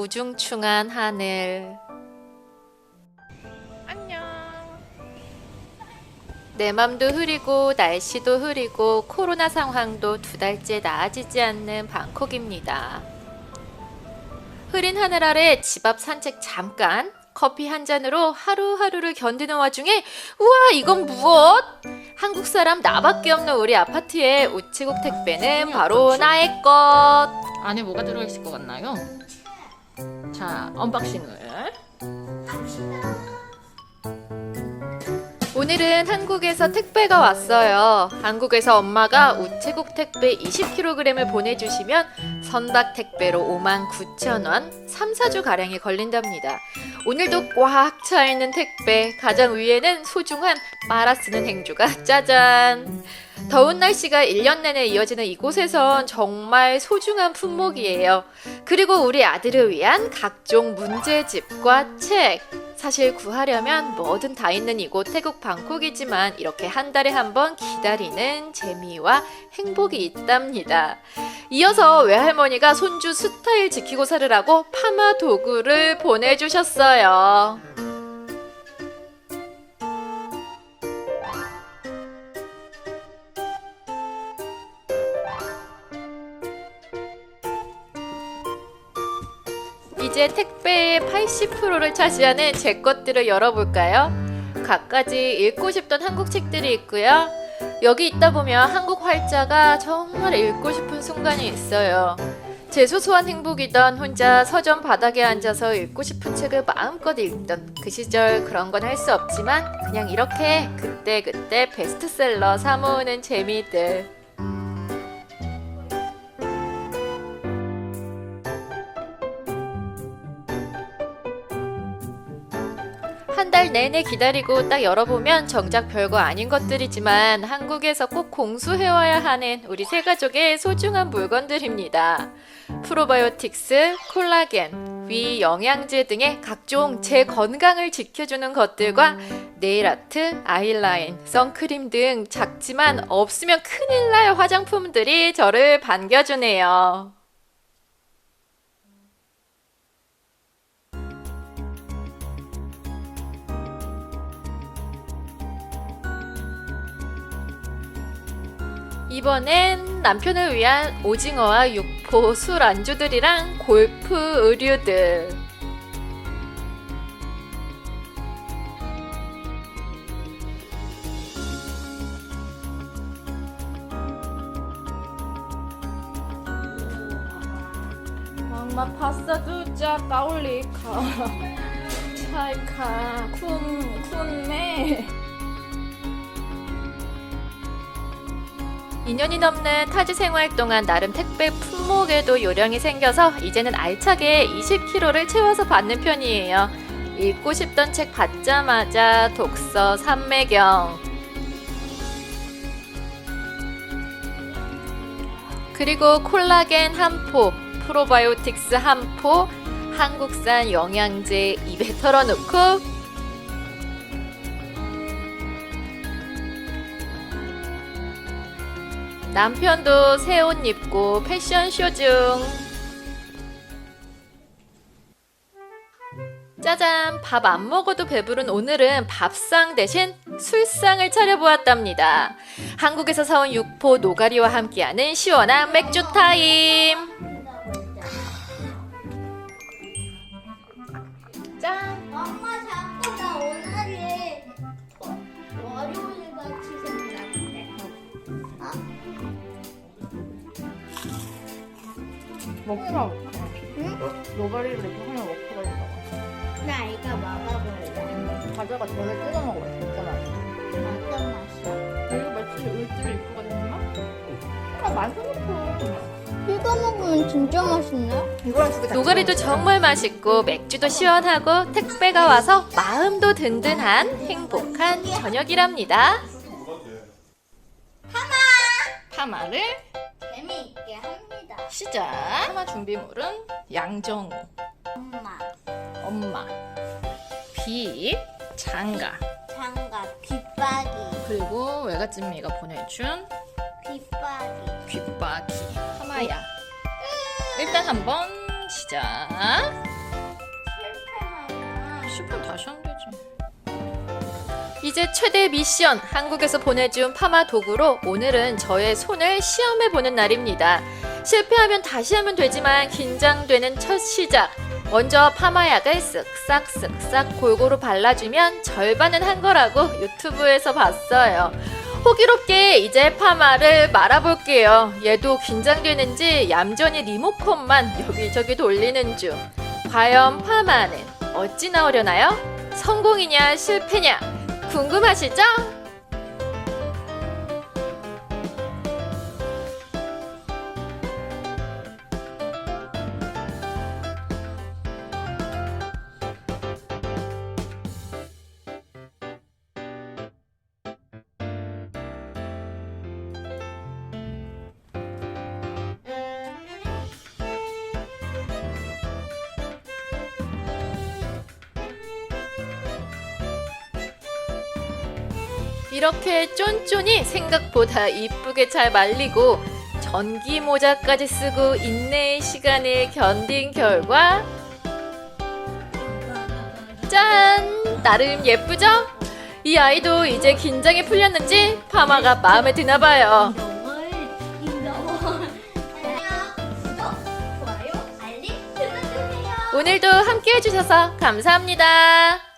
우중충한 하늘. 안녕. 내 맘도 흐리고 날씨도 흐리고 코로나 상황도 두 달째 나아지지 않는 방콕입니다. 흐린 하늘 아래 집 앞 산책 잠깐 커피 한 잔으로 하루하루를 견디는 와중에 우와 이건 무엇? 한국 사람 나밖에 없는 우리 아파트의 우체국 택배는 바로 나의 것. 안에 뭐가 들어있을 것 같나요? 자, 언박싱을. 오늘은 한국에서 택배가 왔어요. 한국에서 엄마가 우체국 택배 20kg을 보내주시면 선박 택배로 59,000원, 3, 4주 가량이 걸린답니다. 오늘도 꽉 차 있는 택배, 가장 위에는 소중한 빨아 쓰는 행주가 짜잔! 더운 날씨가 1년 내내 이어지는 이곳에선 정말 소중한 품목이에요. 그리고 우리 아들을 위한 각종 문제집과 책. 사실 구하려면 뭐든 다 있는 이곳 태국 방콕이지만 이렇게 한 달에 한 번 기다리는 재미와 행복이 있답니다. 이어서 외할머니가 손주 스타일 지키고 살으라고 파마 도구를 보내주셨어요. 이제 택배의 80%를 차지하는 제 것들을 열어볼까요? 갖가지 읽고 싶던 한국 책들이 있고요. 여기 있다 보면 한국 활자가 정말 읽고 싶은 순간이 있어요. 제 소소한 행복이던 혼자 서점 바닥에 앉아서 읽고 싶은 책을 마음껏 읽던 그 시절 그런 건 할 수 없지만 그냥 이렇게 그때그때 베스트셀러 사모으는 재미들. 내내 기다리고 딱 열어보면 정작 별거 아닌 것들이지만 한국에서 꼭 공수해와야 하는 우리 세 가족의 소중한 물건들입니다. 프로바이오틱스, 콜라겐, 위 영양제 등의 각종 제 건강을 지켜주는 것들과 네일 아트, 아이라인, 선크림 등 작지만 없으면 큰일 날 화장품들이 저를 반겨주네요. 이번엔 남편을 위한 오징어와 육포, 술 안주들이랑 골프 의류들. 엄마 파스타 두자 까올리카. 차이카 쿤 쿤메. 2년이 넘는 타지 생활 동안 나름 택배 품목에도 요령이 생겨서 이제는 알차게 20kg를 채워서 받는 편이에요. 읽고 싶던 책 받자마자 독서 삼매경. 그리고 콜라겐 한 포, 프로바이오틱스 한 포, 한국산 영양제 입에 털어놓고 남편도 새 옷 입고 패션쇼 중. 짜잔, 밥 안 먹어도 배부른 오늘은 밥상 대신 술상을 차려보았답니다. 한국에서 사온 육포 노가리와 함께하는 시원한 맥주 타임. 짠! 먹으라고. 응? 노가리를 이렇게 하면 먹으라고. 나 이거 먹어볼래. 과자가 전에 찍어 먹어요. 진짜 맛있어. 어떤 맛이야? 이거 며칠 을지로 입고 가셨나? 아, 맛있어. 이거 먹으면 진짜 맛있네. 이거랑 두개 노가리도 정말 맛있고 맥주도 시원하고 택배가 와서 마음도 든든한 행복한 저녁이랍니다. 파마를 재미있게 합니다. 시작. 파마 준비물은 양정우, 엄마, 엄마, 비, 장가, 장갑, 빗박이, 그리고 외갓집미가 보내준 빗박이. 귓바퀴 파마야. 일단 한번 시작. 실패하면 다시 하면 되지. 이제 최대 미션 한국에서 보내준 파마 도구로 오늘은 저의 손을 시험해 보는 날입니다. 실패하면 다시 하면 되지만 긴장되는 첫 시작. 먼저 파마약을 쓱싹 쓱싹 골고루 발라주면 절반은 한 거라고 유튜브에서 봤어요. 호기롭게 이제 파마를 말아볼게요. 얘도 긴장되는지 얌전히 리모컨만 여기저기 돌리는 중. 과연 파마는 어찌 나오려나요? 성공이냐 실패냐? 궁금하시죠? 이렇게 쫀쫀이 생각보다 이쁘게 잘 말리고 전기 모자까지 쓰고 인내의 시간을 견딘 결과 짠! 나름 예쁘죠? 이 아이도 이제 긴장이 풀렸는지 파마가 마음에 드나 봐요. 안녕. 구독, 좋아요, 알림, 눌러주세요. 오늘도 함께 해주셔서 감사합니다.